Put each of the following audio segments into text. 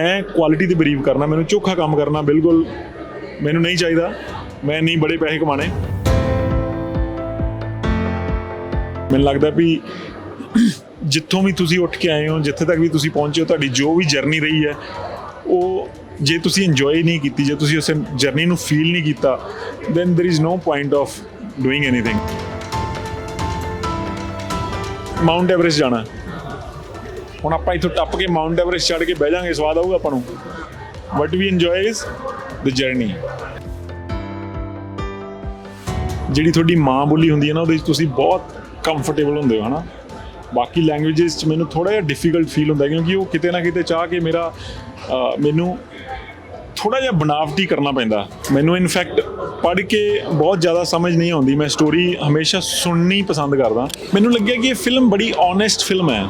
ਮੈਂ ਕੁਆਲਿਟੀ ਤੇ ਬਲੀਵ ਕਰਨਾ, ਮੈਨੂੰ ਚੋਖਾ ਕੰਮ ਕਰਨਾ ਬਿਲਕੁਲ ਮੈਨੂੰ ਨਹੀਂ ਚਾਹੀਦਾ। ਮੈਂ ਨਹੀਂ ਬੜੇ ਪੈਸੇ ਕਮਾਣੇ ਮੈਨੂੰ ਲੱਗਦਾ ਵੀ ਜਿੱਥੋਂ ਵੀ ਤੁਸੀਂ ਉੱਠ ਕੇ ਆਏ ਹੋ, ਜਿੱਥੇ ਤੱਕ ਵੀ ਤੁਸੀਂ ਪਹੁੰਚੇ ਹੋ, ਤੁਹਾਡੀ ਜੋ ਵੀ ਜਰਨੀ ਰਹੀ ਹੈ, ਉਹ ਜੇ ਤੁਸੀਂ ਇੰਜੋਏ ਨਹੀਂ ਕੀਤੀ, ਜੇ ਤੁਸੀਂ ਉਸ ਜਰਨੀ ਨੂੰ ਫੀਲ ਨਹੀਂ ਕੀਤਾ then there is no point of doing anything Mount Everest ਜਾਣਾ। ਹੁਣ ਆਪਾਂ ਇੱਥੋਂ ਟੱਪ ਕੇ ਮਾਊਂਟ ਐਵਰੈਸਟ ਚੜ੍ਹ ਕੇ ਬਹਿ ਜਾਾਂਗੇ, ਸਵਾਦ ਆਊਗਾ ਆਪਾਂ ਨੂੰ। What we enjoy is the journey ਜਿਹੜੀ ਤੁਹਾਡੀ ਮਾਂ ਬੋਲੀ ਹੁੰਦੀ ਹੈ ਨਾ, ਉਹਦੇ ਵਿੱਚ ਤੁਸੀਂ ਬਹੁਤ ਕੰਫਰਟੇਬਲ ਹੁੰਦੇ ਹੋ, ਹਨਾ? ਬਾਕੀ ਲੈਂਗੁਏਜਸ 'ਚ ਮੈਨੂੰ ਥੋੜਾ ਜਿਹਾ ਡਿਫਿਕਲਟ ਫੀਲ ਹੁੰਦਾ, ਕਿਉਂਕਿ ਉਹ ਕਿਤੇ ਨਾ ਕਿਤੇ ਚਾਹ ਕੇ ਮੇਰਾ ਮੈਨੂੰ ਥੋੜਾ ਜਿਹਾ ਬਨਾਵਟੀ ਕਰਨਾ ਪੈਂਦਾ। ਮੈਨੂੰ ਇਨਫੈਕਟ ਪੜ੍ਹ ਕੇ ਬਹੁਤ ਜ਼ਿਆਦਾ ਸਮਝ ਨਹੀਂ ਆਉਂਦੀ, ਮੈਂ ਸਟੋਰੀ ਹਮੇਸ਼ਾ ਸੁਣਨੀ ਪਸੰਦ ਕਰਦਾ। ਮੈਨੂੰ ਲੱਗਿਆ ਕਿ ਇਹ ਫਿਲਮ ਬੜੀ ਓਨੈਸਟ ਫਿਲਮ ਹੈ।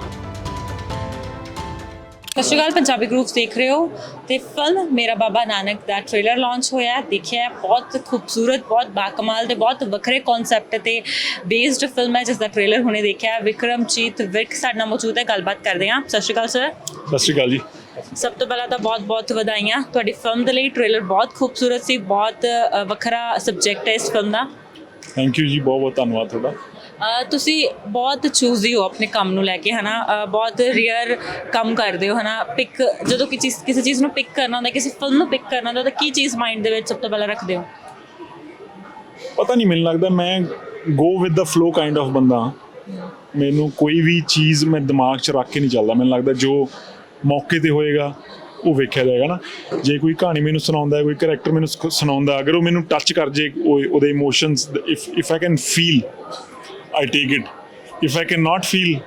ਸਤਿ ਸ਼੍ਰੀ ਅਕਾਲ ਪੰਜਾਬੀ ਗਰੁੱਪ ਦੇਖ ਰਹੇ ਹੋ ਤੇ ਫਿਲਮ ਮੇਰਾ ਬਾਬਾ ਨਾਨਕ ਦਾ ਟ੍ਰੇਲਰ ਲਾਂਚ ਹੋਇਆ। ਦੇਖਿਆ ਬਹੁਤ ਖੂਬਸੂਰਤ ਬਹੁਤ ਬਾਕਮਾਲ ਤੇ ਬਹੁਤ ਵੱਖਰੇ ਕਨਸੈਪਟ ਤੇ ਬੇਸਡ ਫਿਲਮ ਹੈ ਜਿਸ ਦਾ ਟ੍ਰੇਲਰ ਹੁਣੇ ਦੇਖਿਆ। ਵਿਕਰਮਜੀਤ ਵਿਰਕ ਸਾਡੇ ਨਾਲ ਮੌਜੂਦ ਹੈ ਗੱਲਬਾਤ ਕਰਦੇ ਹਾਂ ਸਤਿ ਸ਼੍ਰੀ ਅਕਾਲ ਸਰ ਸਤਿ ਸ਼੍ਰੀ ਅਕਾਲ ਜੀ। ਸਭ ਤੋਂ ਪਹਿਲਾਂ ਤਾਂ ਬਹੁਤ-ਬਹੁਤ ਵਧਾਈਆਂ। ਤੁਹਾਡੀ ਫਿਲਮ ਦੇ ਲਈ ਟ੍ਰੇਲਰ ਬਹੁਤ ਖੂਬਸੂਰਤ ਸੀ ਬਹੁਤ ਵੱਖਰਾ ਸਬਜੈਕਟ ਹੈ ਇਸ ਫਿਲਮ ਦਾ। ਥੈਂਕ ਯੂ ਜੀ ਬਹੁਤ ਬਹੁਤ ਧੰਨਵਾਦ ਤੁਹਾਡਾ। ਤੁਸੀਂ ਬਹੁਤ ਚੂਜ਼ੀ ਹੋ ਆਪਣੇ ਕੰਮ ਨੂੰ ਲੈ ਕੇ ਹਨਾ? ਅ, ਬਹੁਤ ਰੀਅਰ ਕੰਮ ਕਰਦੇ ਹੋ ਹਨਾ? ਪਿਕ ਜਦੋਂ ਕਿਸੇ ਚੀਜ਼ ਕਿਸੇ ਚੀਜ਼ ਨੂੰ ਪਿਕ ਕਰਨਾ ਹੁੰਦਾ ਕਿਸੇ ਫਿਲਮ ਨੂੰ ਪਿਕ ਕਰਨਾ ਹੁੰਦਾ ਤਾਂ ਕੀ ਚੀਜ਼ ਮਾਈਂਡ ਦੇ ਵਿੱਚ ਸਭ ਤੋਂ ਪਹਿਲਾਂ ਰੱਖਦੇ ਹੋ? ਪਤਾ ਨਹੀਂ ਮੈਨੂੰ ਲੱਗਦਾ ਮੈਂ go with the flow kind of ਬੰਦਾ ਮੈਨੂੰ ਕੋਈ ਵੀ ਚੀਜ਼ ਮੈਂ ਦਿਮਾਗ 'ਚ ਰੱਖ ਕੇ ਨਹੀਂ ਚੱਲਦਾ। ਮੈਨੂੰ ਲੱਗਦਾ ਜੋ ਮੌਕੇ ਤੇ ਹੋਏਗਾ ਉਹ ਵੇਖਿਆ ਜਾਏਗਾ ਨਾ। ਜੇ ਕੋਈ ਕਹਾਣੀ ਮੈਨੂੰ ਸੁਣਾਉਂਦਾ ਹੈ ਕੋਈ ਕੈਰੈਕਟਰ ਮੈਨੂੰ ਸੁਣਾਉਂਦਾ ਅਗਰ ਉਹ ਮੈਨੂੰ ਟੱਚ ਕਰ ਜੇ ਉਹਦੇ emotions if if I can feel I take it if I can not feel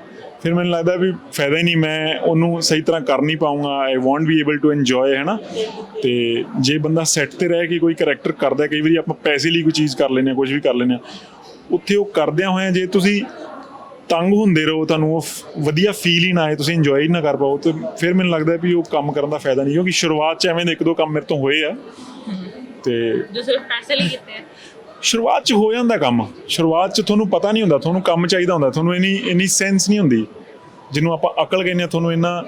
ਫਿਰ ਮੈਨੂੰ ਲੱਗਦਾ ਵੀ ਫਾਇਦਾ ਹੀ ਨਹੀਂ ਮੈਂ ਉਹਨੂੰ ਸਹੀ ਤਰ੍ਹਾਂ ਕਰ ਨਹੀਂ ਪਾਉਂਗਾ I want be able to enjoy ਹੈ ਨਾ ਤੇ ਜੇ ਬੰਦਾ ਸੈੱਟ ਤੇ ਰਹਿ ਕੇ ਕੋਈ ਕੈਰੈਕਟਰ ਕਰਦਾ ਕਈ ਵਾਰੀ ਆਪਾਂ ਪੈਸੇ ਲਈ ਕੋਈ ਚੀਜ਼ ਕਰ ਲੈਂਦੇ ਹਾਂ ਕੁਝ ਵੀ ਕਰ ਲੈਂਦੇ ਹਾਂ ਉੱਥੇ ਉਹ ਕਰਦਿਆਂ ਹੋਇਆਂ ਜੇ ਤੁਸੀਂ ਤੰਗ ਹੁੰਦੇ ਰਹੋ ਤੁਹਾਨੂੰ ਉਹ ਵਧੀਆ ਫੀਲ ਹੀ ਨਾ ਆਏ ਤੁਸੀਂ ਇੰਜੋਏ ਹੀ ਨਾ ਕਰ ਪਾਓ ਤੇ ਫਿਰ ਮੈਨੂੰ ਲੱਗਦਾ ਵੀ ਉਹ ਕੰਮ ਕਰਨ ਦਾ ਫਾਇਦਾ ਨਹੀਂ ਕਿਉਂਕਿ ਸ਼ੁਰੂਆਤ 'ਚ ਐਵੇਂ ਦੇ ਇੱਕ ਦੋ ਕੰਮ ਮੇਰੇ ਤੋਂ ਹੋਏ ਆ। ਤੇ ਜੋ ਸਿਰਫ ਪੈਸੇ ਲਈ ਕੀਤੇ ਆ। ਸ਼ੁਰੂਆਤ 'ਚ ਹੋ ਜਾਂਦਾ ਕੰਮ। ਸ਼ੁਰੂਆਤ 'ਚ ਤੁਹਾਨੂੰ ਪਤਾ ਨਹੀਂ ਹੁੰਦਾ, ਤੁਹਾਨੂੰ ਕੰਮ ਚਾਹੀਦਾ ਹੁੰਦਾ, ਤੁਹਾਨੂੰ ਇੰਨੀ ਇੰਨੀ ਸੈਂਸ ਨਹੀਂ ਹੁੰਦੀ। ਜਿਹਨੂੰ ਆਪਾਂ ਅਕਲ ਕਹਿੰਦੇ ਆ ਤੁਹਾਨੂੰ ਇੰਨਾ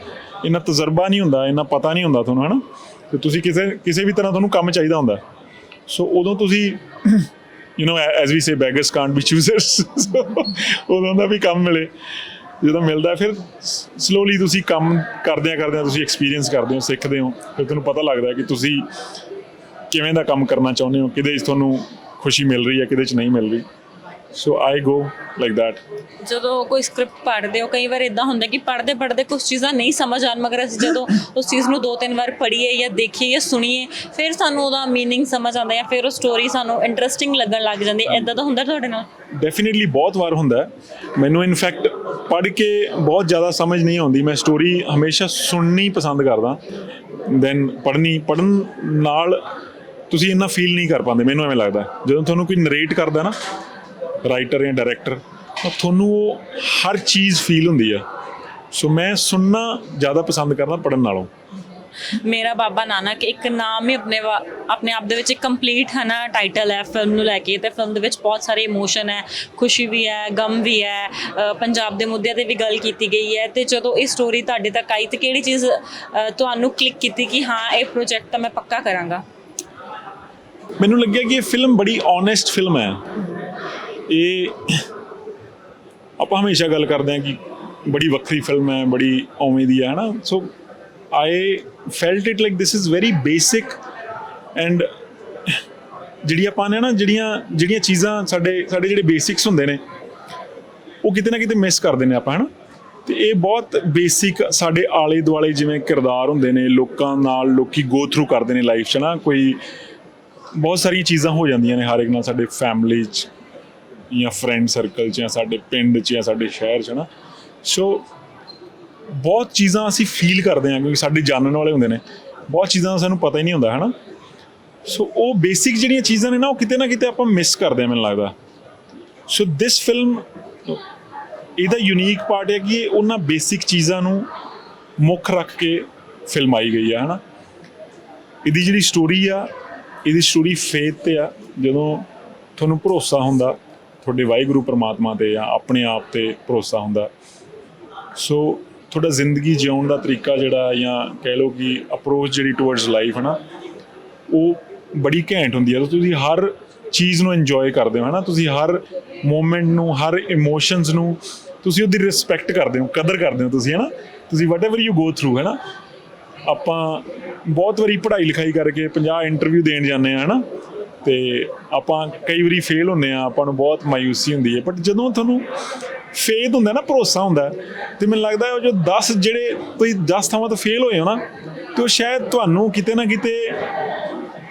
ਇੰਨਾ ਤਜਰਬਾ ਨਹੀਂ ਹੁੰਦਾ, ਇੰਨਾ ਪਤਾ ਨਹੀਂ ਹੁੰਦਾ ਤੁਹਾਨੂੰ, ਹਨਾ? ਤੇ ਤੁਸੀਂ ਕਿਸੇ ਕਿਸੇ ਵੀ ਤਰ੍ਹਾਂ ਤੁਹਾਨੂੰ ਕੰਮ ਚਾਹੀਦਾ ਹੁੰਦਾ। ਸੋ ਉਦੋਂ ਤੁਸੀਂ you know as we say beggars can't be choosers ਉਦੋਂ ਦਾ ਵੀ ਕੰਮ ਮਿਲੇ। ਜਦੋਂ ਮਿਲਦਾ, ਫਿਰ ਸਲੋਲੀ ਤੁਸੀਂ ਕੰਮ ਕਰਦਿਆਂ ਕਰਦਿਆਂ ਤੁਸੀਂ ਐਕਸਪੀਰੀਅੰਸ ਕਰਦੇ ਹੋ, ਸਿੱਖਦੇ ਹੋ। ਫਿਰ ਤੁਹਾਨੂੰ ਪਤਾ ਲੱਗਦਾ ਕਿ ਤੁਸੀਂ ਕਿਵੇਂ ਦਾ ਕੰਮ ਕਰਨਾ ਚਾਹੁੰਦੇ ਹੋ, ਕਿਹਦੇ 'ਚ ਤੁਹਾਨੂੰ ਖੁਸ਼ੀ ਮਿਲ ਰਹੀ ਹੈ ਕਿਤੇ 'ਚ ਨਹੀਂ ਮਿਲ ਰਹੀ। ਸੋ ਆਈ ਗੋ ਲਾਈਕ ਥੈਟ ਜਦੋਂ ਕੋਈ ਸਕ੍ਰਿਪਟ ਪੜ੍ਹਦੇ ਹੋ ਕਈ ਵਾਰ ਇਦਾਂ ਹੁੰਦਾ ਕਿ ਪੜ੍ਹਦੇ ਪੜ੍ਹਦੇ ਕੁਝ ਚੀਜ਼ਾਂ ਨਹੀਂ ਸਮਝ ਆਣ ਮਗਰ ਅਸੀਂ ਜਦੋਂ ਉਸ ਚੀਜ਼ ਨੂੰ ਦੋ ਤਿੰਨ ਵਾਰ ਪੜ੍ਹੀਏ ਜਾਂ ਦੇਖੀਏ ਜਾਂ ਸੁਣੀਏ ਫਿਰ ਸਾਨੂੰ ਉਹਦਾ ਮੀਨਿੰਗ ਸਮਝ ਆਉਂਦਾ ਜਾਂ ਫਿਰ ਉਹ ਸਟੋਰੀ ਸਾਨੂੰ ਇੰਟਰਸਟਿੰਗ ਲੱਗਣ ਲੱਗ ਜਾਂਦੀ ਐਦਾਂ ਦਾ ਹੁੰਦਾ ਤੁਹਾਡੇ ਨਾਲ? ਡੈਫੀਨਿਟਲੀ ਬਹੁਤ ਵਾਰ ਹੁੰਦਾ ਮੈਨੂੰ ਇਨਫੈਕਟ ਪੜ੍ਹ ਕੇ ਬਹੁਤ ਜ਼ਿਆਦਾ ਸਮਝ ਨਹੀਂ ਆਉਂਦੀ। ਮੈਂ ਸਟੋਰੀ ਹਮੇਸ਼ਾ ਸੁਣਨੀ ਪਸੰਦ ਕਰਦਾ। ਦੈਨ ਪੜ੍ਹਨੀ ਪੜਨ ਨਾਲ ਤੁਸੀਂ ਇੰਨਾ ਫੀਲ ਨਹੀਂ ਕਰ ਪਾਉਂਦੇ, ਮੈਨੂੰ ਐਵੇਂ ਲੱਗਦਾ। ਜਦੋਂ ਤੁਹਾਨੂੰ ਕੋਈ ਨਰੇਟ ਕਰਦਾ ਨਾ ਰਾਈਟਰ ਜਾਂ ਡਾਇਰੈਕਟਰ ਤਾਂ ਤੁਹਾਨੂੰ ਉਹ ਹਰ ਚੀਜ਼ ਫੀਲ ਹੁੰਦੀ ਆ। ਸੋ ਮੈਂ ਸੁਣਨਾ ਜ਼ਿਆਦਾ ਪਸੰਦ ਕਰਦਾ ਪੜਨ ਨਾਲੋਂ। ਮੇਰਾ ਬਾਬਾ ਨਾਨਕ ਇੱਕ ਨਾਮ ਹੀ ਆਪਣੇ ਵਾ- ਆਪਣੇ ਆਪ ਦੇ ਵਿੱਚ ਇੱਕ ਕੰਪਲੀਟ ਹੈ ਨਾ ਟਾਈਟਲ ਹੈ ਫਿਲਮ ਨੂੰ ਲੈ ਕੇ। ਤੇ ਫਿਲਮ ਦੇ ਵਿੱਚ ਬਹੁਤ ਸਾਰੇ ਇਮੋਸ਼ਨ ਹੈ, ਖੁਸ਼ੀ ਵੀ ਹੈ, ਗਮ ਵੀ ਹੈ। ਪੰਜਾਬ ਦੇ ਮੁੱਦਿਆਂ ਤੇ ਵੀ ਗੱਲ ਕੀਤੀ ਗਈ ਹੈ। ਤੇ ਜਦੋਂ ਇਹ ਸਟੋਰੀ ਤੁਹਾਡੇ ਤੱਕ ਆਈ, ਤੇ ਕਿਹੜੀ ਚੀਜ਼ ਤੁਹਾਨੂੰ ਕਲਿੱਕ ਕੀਤੀ ਕਿ ਹਾਂ, ਇਹ ਪ੍ਰੋਜੈਕਟ ਤਾਂ ਮੈਂ ਪੱਕਾ ਕਰਾਂਗਾ? ਮੈਨੂੰ ਲੱਗਿਆ ਕਿ ਇਹ ਫਿਲਮ ਬੜੀ ਓਨੈਸਟ ਫਿਲਮ ਹੈ। ਇਹ ਆਪਾਂ ਹਮੇਸ਼ਾ ਗੱਲ ਕਰਦੇ ਹਾਂ ਕਿ ਬੜੀ ਵੱਖਰੀ ਫਿਲਮ ਹੈ, ਬੜੀ ਓਵੇਂ ਦੀ ਹੈ, ਹਨਾ? So I felt it like this is very basic and ਜਿਹੜੀ ਆਪਾਂ ਨੇ ਨਾ, ਜਿਹੜੀਆਂ ਜਿਹੜੀਆਂ ਚੀਜ਼ਾਂ ਸਾਡੇ ਸਾਡੇ ਜਿਹੜੇ ਬੇਸਿਕਸ ਹੁੰਦੇ ਨੇ, ਉਹ ਕਿਤੇ ਨਾ ਕਿਤੇ ਮਿਸ ਕਰਦੇ ਨੇ ਆਪਾਂ, ਹਨਾ? ਤੇ ਇਹ ਬਹੁਤ ਬੇਸਿਕ ਸਾਡੇ ਆਲੇ ਦੁਆਲੇ ਜਿਵੇਂ ਕਿਰਦਾਰ ਹੁੰਦੇ ਨੇ, ਲੋਕਾਂ ਨਾਲ ਲੋਕੀ ਗੋ ਥਰੂ ਕਰਦੇ ਨੇ ਲਾਈਫ 'ਚ ਨਾ, ਕੋਈ ਬਹੁਤ ਸਾਰੀਆਂ ਚੀਜ਼ਾਂ ਹੋ ਜਾਂਦੀਆਂ ਨੇ ਹਰ ਇੱਕ ਨਾਲ ਸਾਡੇ ਫੈਮਿਲੀ 'ਚ ਜਾਂ ਫਰੈਂਡ ਸਰਕਲ 'ਚ ਜਾਂ ਸਾਡੇ ਪਿੰਡ 'ਚ ਜਾਂ ਸਾਡੇ ਸ਼ਹਿਰ 'ਚ ਨਾ। ਸੋ ਬਹੁਤ ਚੀਜ਼ਾਂ ਅਸੀਂ ਫੀਲ ਕਰਦੇ ਹਾਂ ਕਿਉਂਕਿ ਸਾਡੇ ਜਾਣਨ ਵਾਲੇ ਹੁੰਦੇ ਨੇ। ਬਹੁਤ ਚੀਜ਼ਾਂ ਦਾ ਸਾਨੂੰ ਪਤਾ ਹੀ ਨਹੀਂ ਹੁੰਦਾ, ਹਨਾ? ਸੋ ਉਹ ਬੇਸਿਕ ਜਿਹੜੀਆਂ ਚੀਜ਼ਾਂ ਨੇ ਨਾ, ਉਹ ਕਿਤੇ ਨਾ ਕਿਤੇ ਆਪਾਂ ਮਿਸ ਕਰਦੇ ਹਾਂ ਮੈਨੂੰ ਲੱਗਦਾ। ਸੋ ਦਿਸ ਫਿਲਮ ਇਹਦਾ ਯੂਨੀਕ ਪਾਰਟ ਹੈ ਕਿ ਉਹਨਾਂ ਬੇਸਿਕ ਚੀਜ਼ਾਂ ਨੂੰ ਮੁੱਖ ਰੱਖ ਕੇ ਫਿਲਮ ਆਈ ਗਈ ਹੈ ਹਨਾ? ਇਹਦੀ ਜਿਹੜੀ ਸਟੋਰੀ ਆ ਇਹਦੀ ਸਟੋਰੀ ਫੇਥ ਤੇ ਆ, ਜਦੋਂ ਤੁਹਾਨੂੰ ਭਰੋਸਾ ਹੁੰਦਾ, ਤੁਹਾਡੇ ਵਾਹਿਗੁਰੂ ਪ੍ਰਮਾਤਮਾ ਤੇ ਜਾਂ ਆਪਣੇ ਆਪ ਤੇ ਭਰੋਸਾ ਹੁੰਦਾ। ਸੋ ਤੁਹਾਡਾ ਜ਼ਿੰਦਗੀ ਜਿਉਣ ਦਾ ਤਰੀਕਾ ਜਿਹੜਾ ਜਾਂ ਕਹਿ ਲਓ ਕਿ ਅਪਰੋਚ ਜਿਹੜੀ ਟੁਵਰਡਸ ਲਾਈਫ ਹੈ ਨਾ, ਉਹ ਬੜੀ ਘੈਂਟ ਹੁੰਦੀ ਹੈ। ਤੇ ਤੁਸੀਂ ਹਰ ਚੀਜ਼ ਨੂੰ ਇੰਜੋਏ ਕਰਦੇ ਹੋ, ਹੈ ਨਾ? ਤੁਸੀਂ ਹਰ ਮੂਮੈਂਟ ਨੂੰ, ਹਰ ਇਮੋਸ਼ਨਸ ਨੂੰ, ਤੁਸੀਂ ਉਹਦੀ ਰਿਸਪੈਕਟ ਕਰਦੇ ਹੋ, ਕਦਰ ਕਰਦੇ ਹੋ ਤੁਸੀਂ, ਹੈ ਨਾ? ਤੁਸੀਂ ਵਟਐਵਰ ਯੂ ਗੋ ਥਰੂ ਹੈ ਨਾ? ਆਪਾਂ ਬਹੁਤ ਵਾਰੀ ਪੜ੍ਹਾਈ ਲਿਖਾਈ ਕਰਕੇ 50 ਇੰਟਰਵਿਊ ਦੇਣ ਜਾਂਦੇ ਆ ਹਨਾ? ਤੇ ਆਪਾਂ ਕਈ ਵਾਰੀ ਫੇਲ ਹੁੰਦੇ ਆ ਆਪਾਂ ਨੂੰ ਬਹੁਤ ਮਾਇੂਸੀ ਹੁੰਦੀ ਹੈ। ਬਟ ਜਦੋਂ ਤੁਹਾਨੂੰ ਫੇਥ ਹੁੰਦਾ ਨਾ ਭਰੋਸਾ ਹੁੰਦਾ ਹੈ, ਤੇ ਮੈਨੂੰ ਲੱਗਦਾ ਉਹ ਜੋ 10 ਜਿਹੜੇ ਤੁਸੀਂ 10 ਥਾਵਾਂ ਤੋਂ ਫੇਲ ਹੋਏ ਹੋ ਨਾ ਤੇ ਉਹ ਸ਼ਾਇਦ ਤੁਹਾਨੂੰ ਕਿਤੇ ਨਾ ਕਿਤੇ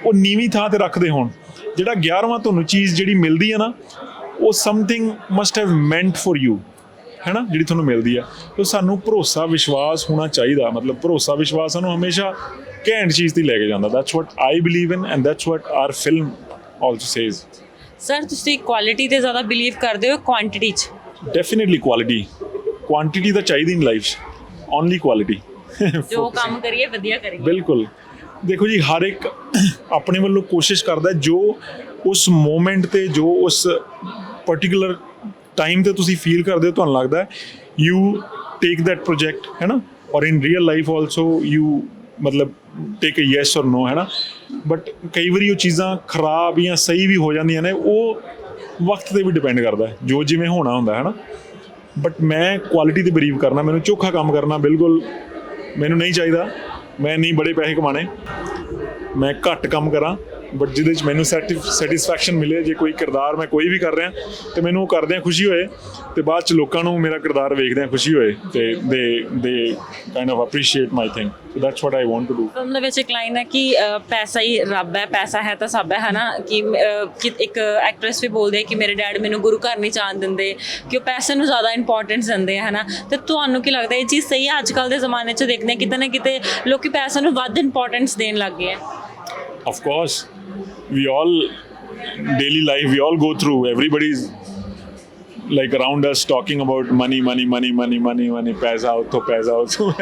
ਉਹ ਨੀਵੀਂ ਥਾਂ ਤੇ ਰੱਖਦੇ ਹੋਣ। ਜਿਹੜਾ 11ਵਾਂ ਤੁਹਾਨੂੰ ਚੀਜ਼ ਜਿਹੜੀ ਮਿਲਦੀ ਹੈ ਨਾ ਉਹ something must have meant for you ਹੈ ਨਾ ਜਿਹੜੀ ਤੁਹਾਨੂੰ ਮਿਲਦੀ ਆ। ਤੇ ਸਾਨੂੰ ਭਰੋਸਾ ਵਿਸ਼ਵਾਸ ਹੋਣਾ ਚਾਹੀਦਾ। ਮਤਲਬ ਭਰੋਸਾ ਵਿਸ਼ਵਾਸ ਸਾਨੂੰ ਹਮੇਸ਼ਾ ਘੈਂਟ ਚੀਜ਼ ਤੇ ਲੈ ਕੇ ਜਾਂਦਾ। That's what I believe in and that's what our film also says sir ਤੁਸੀਂ ਕੁਆਲਿਟੀ ਤੇ ਜ਼ਿਆਦਾ ਬਿਲੀਵ ਕਰਦੇ ਹੋ ਕੁਆਂਟੀਟੀ 'ਚ? ਡੈਫੀਨਿਟਲੀ ਕੁਆਲਿਟੀ ਕੁਆਂਟੀਟੀ ਤਾਂ ਚਾਹੀਦੀ ਨਹੀਂ ਲਾਈਫ 'ਚ। ਓਨਲੀ ਕੁਆਲਿਟੀ ਜੋ ਕੰਮ ਕਰੀਏ ਵਧੀਆ ਕਰੀਏ। ਬਿਲਕੁਲ। ਦੇਖੋ ਜੀ ਹਰ ਇੱਕ ਆਪਣੇ ਵੱਲੋਂ ਕੋਸ਼ਿਸ਼ ਕਰਦਾ ਜੋ ਉਸ ਮੂਮੈਂਟ ਤੇ ਜੋ ਉਸ ਪਾਰਟਿਕੂਲਰ ਟਾਈਮ ਤੇ ਤੁਸੀਂ ਫੀਲ ਕਰਦੇ ਹੋ, ਤੁਹਾਨੂੰ ਲੱਗਦਾ ਯੂ ਟੇਕ ਦੈਟ ਪ੍ਰੋਜੈਕਟ ਹੈ ਨਾ? ਔਰ in real life also you ਮਤਲਬ ਟੇਕ ਅ ਯੈਸ অর ਨੋ ਹੈ ਨਾ? ਬਟ ਕਈ ਵਾਰੀ ਉਹ ਚੀਜ਼ਾਂ ਖਰਾਬ ਜਾਂ ਸਹੀ ਵੀ ਹੋ ਜਾਂਦੀਆਂ ਨੇ, ਉਹ ਵਕਤ ਤੇ ਵੀ ਡਿਪੈਂਡ ਕਰਦਾ ਹੈ, ਜੋ ਜਿਵੇਂ ਹੋਣਾ ਹੁੰਦਾ, ਹੈ ਨਾ? ਬਟ ਮੈਂ ਕੁਆਲਿਟੀ ਤੇ ਬਲੀਵ ਕਰਨਾ, ਮੈਨੂੰ ਚੋਖਾ ਕੰਮ ਕਰਨਾ ਬਿਲਕੁਲ ਮੈਨੂੰ ਨਹੀਂ ਚਾਹੀਦਾ, ਮੈਂ ਨਹੀਂ ਬੜੇ ਪੈਸੇ ਕਮਾਣੇ ਮੈਂ ਘੱਟ ਕੰਮ ਕਰਾਂ ਬਟ ਜਿਹਦੇ ਵਿੱਚ ਮੈਨੂੰ ਸੈਟੀਸਫੈਕਸ਼ਨ ਮਿਲੇ, ਜੇ ਕੋਈ ਕਿਰਦਾਰ ਮੈਂ ਕੋਈ ਵੀ ਕਰ ਰਿਹਾ, ਤੇ ਮੈਨੂੰ ਉਹ ਕਰਦਿਆਂ ਖੁਸ਼ੀ ਹੋਏ, ਤੇ ਬਾਅਦ ਚ ਲੋਕਾਂ ਨੂੰ ਮੇਰਾ ਕਿਰਦਾਰ ਵੇਖਦਿਆਂ ਖੁਸ਼ੀ ਹੋਏ, ਤੇ ਦੇ ਦੇ kind of appreciate my thing so that's what I want to do film ਦੇ ਵਿੱਚ ਇੱਕ ਲਾਈਨ ਹੈ ਕਿ ਪੈਸਾ ਹੀ ਰੱਬ ਹੈ, ਪੈਸਾ ਹੈ ਤਾਂ ਸਭ ਹੈ, ਹਨਾ? ਕਿ ਇੱਕ ਐਕਟ੍ਰੈਸ ਵੀ ਬੋਲਦੇ ਹੈ ਕਿ ਮੇਰੇ ਡੈਡ ਮੈਨੂੰ ਗੁਰੂ ਘਰ ਨਹੀਂ ਜਾਣ ਦਿੰਦੇ, ਕਿ ਉਹ ਪੈਸੇ ਨੂੰ ਜ਼ਿਆਦਾ ਇੰਪੋਰਟੈਂਸ ਦਿੰਦੇ ਹੈ ਹਨਾ? ਤੇ ਤੁਹਾਨੂੰ ਕੀ ਲੱਗਦਾ, ਇਹ ਚੀਜ਼ ਸਹੀ ਹੈ? ਅੱਜ ਕੱਲ ਦੇ ਜ਼ਮਾਨੇ 'ਚ ਦੇਖਦੇ ਕਿਤੇ ਨਾ ਕਿਤੇ ਲੋਕੀ ਪੈਸੇ ਨੂੰ ਵੱਧ ਇੰਪੋਰਟੈਂਸ ਦੇਣ ਲੱਗ ਗਏ ਆ। Of course, we all, daily life, we all go through. Everybody's like, around us talking about money money money money money money ਪੈਸਾ ਉੱਥੋਂ ਪੈਸਾ ਉੱਥੋਂ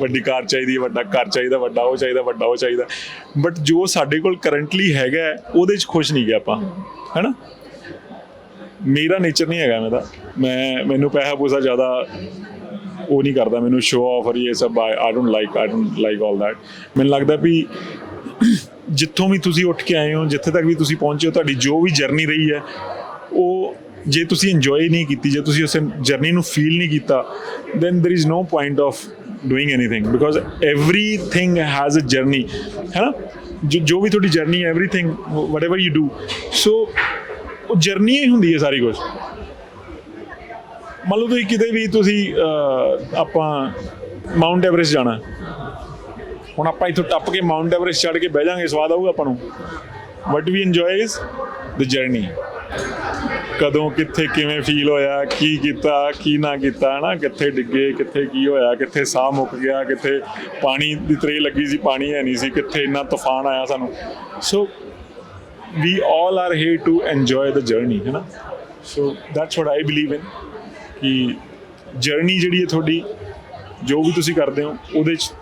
ਵੱਡੀ ਕਾਰ ਚਾਹੀਦੀ ਹੈ ਵੱਡਾ ਘਰ ਚਾਹੀਦਾ, ਵੱਡਾ ਉਹ ਚਾਹੀਦਾ, ਵੱਡਾ ਉਹ ਚਾਹੀਦਾ। ਬਟ ਜੋ ਸਾਡੇ ਕੋਲ ਕਰੰਟਲੀ ਹੈਗਾ ਉਹਦੇ 'ਚ ਖੁਸ਼ ਨਹੀਂ ਗਿਆ ਆਪਾਂ। ਹੈਨਾ? ਮੇਰਾ ਨੇਚਰ ਨਹੀਂ ਹੈਗਾ ਮੇਰਾ ਮੈਂ, ਮੈਨੂੰ ਪੈਸਾ ਪੂਸਾ ਜ਼ਿਆਦਾ ਉਹ ਨਹੀਂ ਕਰਦਾ। ਮੈਨੂੰ ਸ਼ੋਅ ਆਫ ਔਰ ਇਹ ਸਭ I don't like I don't like all that ਮੈਨੂੰ ਲੱਗਦਾ ਵੀ ਜਿੱਥੋਂ ਵੀ ਤੁਸੀਂ ਉੱਠ ਕੇ ਆਏ ਹੋ, ਜਿੱਥੇ ਤੱਕ ਵੀ ਤੁਸੀਂ ਪਹੁੰਚੇ ਹੋ, ਤੁਹਾਡੀ ਜੋ ਵੀ ਜਰਨੀ ਰਹੀ ਹੈ, ਉਹ ਜੇ ਤੁਸੀਂ ਇੰਜੋਏ ਨਹੀਂ ਕੀਤੀ, ਜੇ ਤੁਸੀਂ ਉਸ ਜਰਨੀ ਨੂੰ ਫੀਲ ਨਹੀਂ ਕੀਤਾ, then there is no point of doing anything because everything has a journey ਹੈ ਨਾ? ਜੋ ਵੀ ਤੁਹਾਡੀ ਜਰਨੀ ਹੈ, everything, whatever you do so ਉਹ ਜਰਨੀ ਹੀ ਹੁੰਦੀ ਹੈ ਸਾਰੀ ਕੁਝ ਮੰਨ ਲਓ ਤੁਸੀਂ ਕਿਤੇ ਵੀ ਤੁਸੀਂ ਆਪਾਂ ਮਾਊਂਟ ਐਵਰੇਸਟ ਜਾਣਾ ਹੁਣ ਆਪਾਂ ਇੱਥੋਂ ਟੱਪ ਕੇ ਮਾਊਂਟ ਐਵਰੇਸਟ ਚੜ੍ਹ ਕੇ ਬਹਿ ਜਾਾਂਗੇ, ਸਵਾਦ ਆਊਗਾ ਆਪਾਂ ਨੂੰ। What we enjoy is the journey ਕਦੋਂ, ਕਿੱਥੇ, ਕਿਵੇਂ ਫੀਲ ਹੋਇਆ, ਕੀ ਕੀਤਾ, ਕੀ ਨਾ ਕੀਤਾ, ਹਨਾ? ਕਿੱਥੇ ਡਿੱਗੇ, ਕਿੱਥੇ ਕੀ ਹੋਇਆ, ਕਿੱਥੇ ਸਾਹ ਮੁੱਕ ਗਿਆ, ਕਿੱਥੇ ਪਾਣੀ ਦੀ ਤਰੇ ਲੱਗੀ ਸੀ, ਪਾਣੀ ਹੈ ਨਹੀਂ ਸੀ, ਕਿੱਥੇ ਇੰਨਾ ਤੂਫਾਨ ਆਇਆ ਸਾਨੂੰ। So we all are here to enjoy the journey ਹੈ ਨਾ so that's what I believe in ਕਿ ਜਰਨੀ ਜਿਹੜੀ ਹੈ ਤੁਹਾਡੀ, ਜੋ ਵੀ ਤੁਸੀਂ ਕਰਦੇ ਹੋ, ਉਹਦੇ 'ਚ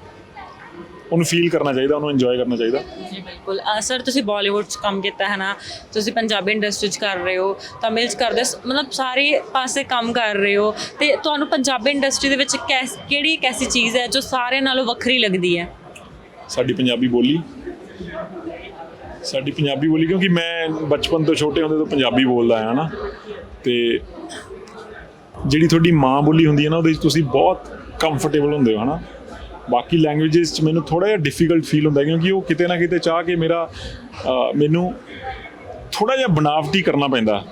ਉਹਨੂੰ ਫੀਲ ਕਰਨਾ ਚਾਹੀਦਾ ਉਹਨੂੰ ਇੰਜੋਏ ਕਰਨਾ ਚਾਹੀਦਾ। ਜੀ ਬਿਲਕੁਲ। ਸਰ ਤੁਸੀਂ ਬਾਲੀਵੁੱਡ 'ਚ ਕੰਮ ਕੀਤਾ ਹੈ ਨਾ? ਤੁਸੀਂ ਪੰਜਾਬੀ ਇੰਡਸਟਰੀ 'ਚ ਕਰ ਰਹੇ ਹੋ ਤਮਿਲ 'ਚ ਕਰਦੇ ਹੋ, ਮਤਲਬ ਸਾਰੇ ਪਾਸੇ ਕੰਮ ਕਰ ਰਹੇ ਹੋ ਤੇ ਤੁਹਾਨੂੰ ਪੰਜਾਬੀ ਇੰਡਸਟਰੀ ਦੇ ਵਿੱਚ ਕੈਸ ਕਿਹੜੀ ਇੱਕ ਐਸੀ ਚੀਜ਼ ਹੈ ਜੋ ਸਾਰਿਆਂ ਨਾਲੋਂ ਵੱਖਰੀ ਲੱਗਦੀ ਹੈ? ਸਾਡੀ ਪੰਜਾਬੀ ਬੋਲੀ। ਸਾਡੀ ਪੰਜਾਬੀ ਬੋਲੀ ਕਿਉਂਕਿ ਮੈਂ ਬਚਪਨ ਤੋਂ ਛੋਟੇ ਹੁੰਦੇ ਤੋਂ ਪੰਜਾਬੀ ਬੋਲਦਾ ਆਇਆ ਨਾ ਤੇ ਜਿਹੜੀ ਤੁਹਾਡੀ ਮਾਂ ਬੋਲੀ ਹੁੰਦੀ ਹੈ ਨਾ ਉਹਦੇ ਵਿੱਚ ਤੁਸੀਂ ਬਹੁਤ ਕੰਫਰਟੇਬਲ ਹੁੰਦੇ ਹੋ ਹਨਾ? ਬਾਕੀ ਲੈਂਗੁਏਜਸ 'ਚ ਮੈਨੂੰ ਥੋੜਾ ਜਿਹਾ ਡਿਫਿਕਲਟ ਫੀਲ ਹੁੰਦਾ ਕਿਉਂਕਿ ਉਹ ਕਿਤੇ ਨਾ ਕਿਤੇ ਚਾਹ ਕੇ ਮੇਰਾ ਮੈਨੂੰ ਥੋੜਾ ਜਿਹਾ ਬਣਾਵਟੀ ਕਰਨਾ ਪੈਂਦਾ।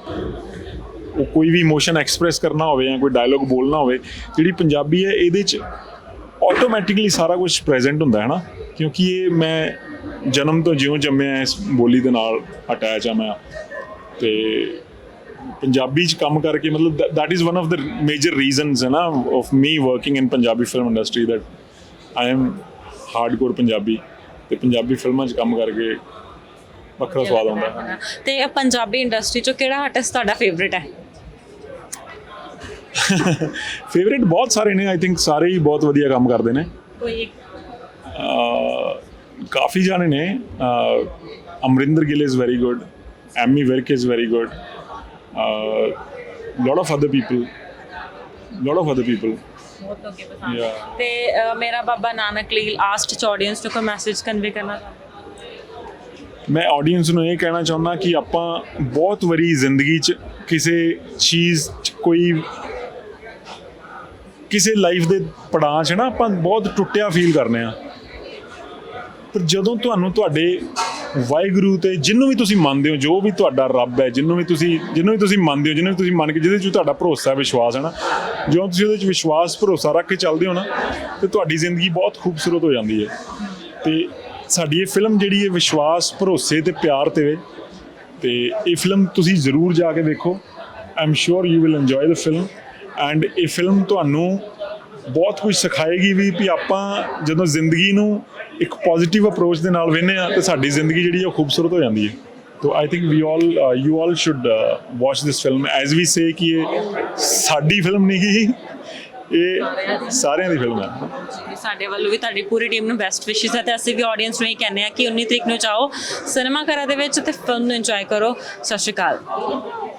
ਉਹ ਕੋਈ ਵੀ ਇਮੋਸ਼ਨ ਐਕਸਪ੍ਰੈਸ ਕਰਨਾ ਹੋਵੇ ਜਾਂ ਕੋਈ ਡਾਇਲੋਗ ਬੋਲਣਾ ਹੋਵੇ, ਜਿਹੜੀ ਪੰਜਾਬੀ ਹੈ ਇਹਦੇ 'ਚ ਆਟੋਮੈਟਿਕਲੀ ਸਾਰਾ ਕੁਝ ਪ੍ਰੈਜ਼ੈਂਟ ਹੁੰਦਾ ਹੈ ਨਾ। ਕਿਉਂਕਿ ਇਹ ਮੈਂ ਜਨਮ ਤੋਂ ਜਿਉਂ ਜੰਮਿਆ ਇਸ ਬੋਲੀ ਦੇ ਨਾਲ ਅਟੈਚ ਆ ਮੈਂ। ਤੇ ਪੰਜਾਬੀ ਚ ਕੰਮ ਕਰਕੇ ਮਤਲਬ that is one of the major reasons ਹੈ ਨਾ, of me working in Punjabi film industry that I am hardcore Punjabi ਤੇ ਪੰਜਾਬੀ ਫਿਲਮਾਂ 'ਚ ਕੰਮ ਕਰਕੇ ਵੱਖਰਾ ਸਵਾਦ ਆਉਂਦਾ। ਹੈ। ਤੇ ਪੰਜਾਬੀ ਇੰਡਸਟਰੀ 'ਚੋਂ ਕਿਹੜਾ ਆਰਟਿਸਟ ਤੁਹਾਡਾ ਫੇਵਰਿਟ ਹੈ? ਫੇਵਰਿਟ ਬਹੁਤ ਸਾਰੇ ਨੇ ਆਈ ਥਿੰਕ ਸਾਰੇ ਹੀ ਬਹੁਤ ਵਧੀਆ ਕੰਮ ਕਰਦੇ ਨੇ। ਕੋਈ ਇੱਕ? ਕਾਫੀ ਜਾਣੇ ਨੇ। Amrinder Gill is very good Ammy Virk is very good lot of other people lot of other people ਮੈਂ ਆਡੀਅנס ਨੂੰ ਇਹ ਕਹਿਣਾ ਚਾਹੁੰਦਾ ਕਿ ਆਪਾਂ ਬਹੁਤ ਵਾਰੀ ਜ਼ਿੰਦਗੀ 'ਚ ਕਿਸੇ ਚੀਜ਼ 'ਚ ਕੋਈ ਕਿਸੇ ਲਾਈਫ ਦੇ ਪੜਾਅ 'ਚ ਨਾ ਆਪਾਂ ਬਹੁਤ ਟੁੱਟਿਆ ਫੀਲ ਕਰਨੇ ਆ। ਪਰ ਜਦੋਂ ਤੁਹਾਨੂੰ ਤੁਹਾਡੇ ਵਾਹਿਗੁਰੂ ਤੇ ਜਿੰਨੂੰ ਵੀ ਤੁਸੀਂ ਮੰਨਦੇ ਹੋ, ਜੋ ਵੀ ਤੁਹਾਡਾ ਰੱਬ ਹੈ, ਜਿੰਨੂੰ ਵੀ ਤੁਸੀਂ ਜਿਹਨੂੰ ਵੀ ਤੁਸੀਂ ਮੰਨਦੇ ਹੋ ਜਿਹਨੂੰ ਵੀ ਤੁਸੀਂ ਮੰਨ ਕੇ, ਜਿਹਦੇ 'ਚ ਤੁਹਾਡਾ ਭਰੋਸਾ ਵਿਸ਼ਵਾਸ ਹੈ ਨਾ, ਜਦੋਂ ਤੁਸੀਂ ਉਹਦੇ 'ਚ ਵਿਸ਼ਵਾਸ, ਭਰੋਸਾ ਰੱਖ ਕੇ ਚੱਲਦੇ ਹੋ ਨਾ, ਤੇ ਤੁਹਾਡੀ ਜ਼ਿੰਦਗੀ ਬਹੁਤ ਖੂਬਸੂਰਤ ਹੋ ਜਾਂਦੀ ਹੈ। ਤੇ ਸਾਡੀ ਇਹ ਫਿਲਮ ਜਿਹੜੀ ਹੈ, ਵਿਸ਼ਵਾਸ, ਭਰੋਸੇ ਤੇ ਪਿਆਰ ਤੇ ਵੇ, ਤੇ ਇਹ ਫਿਲਮ ਤੁਸੀਂ ਜ਼ਰੂਰ ਜਾ ਕੇ ਵੇਖੋ। I'm sure you will enjoy the film and ਇਹ ਫਿਲਮ ਤੁਹਾਨੂੰ ਬਹੁਤ ਕੁਝ ਸਿਖਾਏਗੀ ਵੀ ਵੀ ਆਪਾਂ ਜਦੋਂ ਜ਼ਿੰਦਗੀ ਨੂੰ ਇੱਕ ਪੋਜ਼ਿਟਿਵ ਅਪਰੋਚ ਦੇ ਨਾਲ ਵੇਖਦੇ ਆ ਤੇ ਸਾਡੀ ਜ਼ਿੰਦਗੀ ਜਿਹੜੀ ਉਹ ਖੂਬਸੂਰਤ ਹੋ ਜਾਂਦੀ ਹੈ। ਤੋ I think we all you all should watch this film as we say ਕਿ ਇਹ ਸਾਡੀ ਫਿਲਮ ਨਹੀਂ, ਇਹ ਸਾਰਿਆਂ ਦੀ ਫਿਲਮ ਹੈ। ਸਾਡੇ ਵੱਲੋਂ ਵੀ ਤੁਹਾਡੀ ਪੂਰੀ ਟੀਮ ਨੂੰ ਬੈਸਟ ਵਿਸ਼ੇਸ ਹੈ ਤੇ ਅਸੀਂ ਵੀ ਆਡੀਅנס ਨੂੰ ਇਹ ਕਹਿੰਦੇ ਆ ਕਿ 19 ਤਰੀਕ ਨੂੰ ਜਾਓ ਸਿਨੇਮਾ ਘਰਾਂ ਦੇ ਵਿੱਚ ਤੇ ਫਿਲਮ ਨੂੰ ਇੰਜੋਏ ਕਰੋ। ਸਤਿ ਸ਼੍ਰੀ ਅਕਾਲ।